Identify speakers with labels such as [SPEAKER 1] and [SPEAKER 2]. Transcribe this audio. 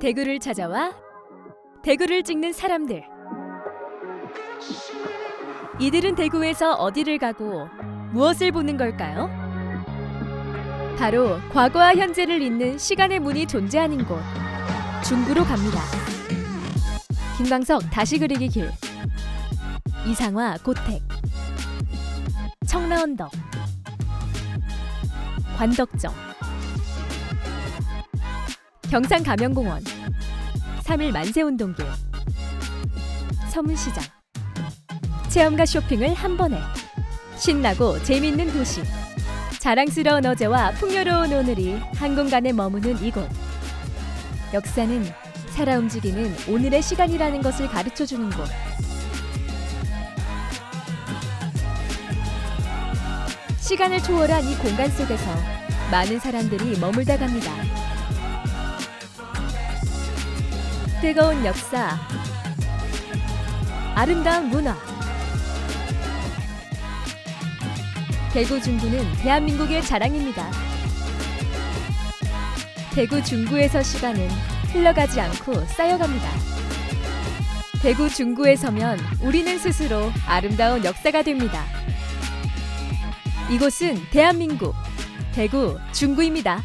[SPEAKER 1] 대구를 찾아와 대구를 찍는 사람들. 이들은 대구에서 어디를 가고 무엇을 보는 걸까요? 바로 과거와 현재를 잇는 시간의 문이 존재하는 곳 중구로 갑니다. 김광석 다시 그리기 길 이상화 고택 청라언덕 관덕정 경산 가면공원 3일 만세운동길 서문시장. 체험과 쇼핑을 한 번에. 신나고 재밌는 도시. 자랑스러운 어제와 풍요로운 오늘이 한 공간에 머무는 이곳. 역사는 살아 움직이는 오늘의 시간이라는 것을 가르쳐 주는 곳. 시간을 초월한 이 공간 속에서 많은 사람들이 머물다 갑니다. 뜨거운 역사, 아름다운 문화. 대구 중구는 대한민국의 자랑입니다. 대구 중구에서 시간은 흘러가지 않고 쌓여갑니다. 대구 중구에 서면 우리는 스스로 아름다운 역사가 됩니다. 이곳은 대한민국 대구 중구입니다.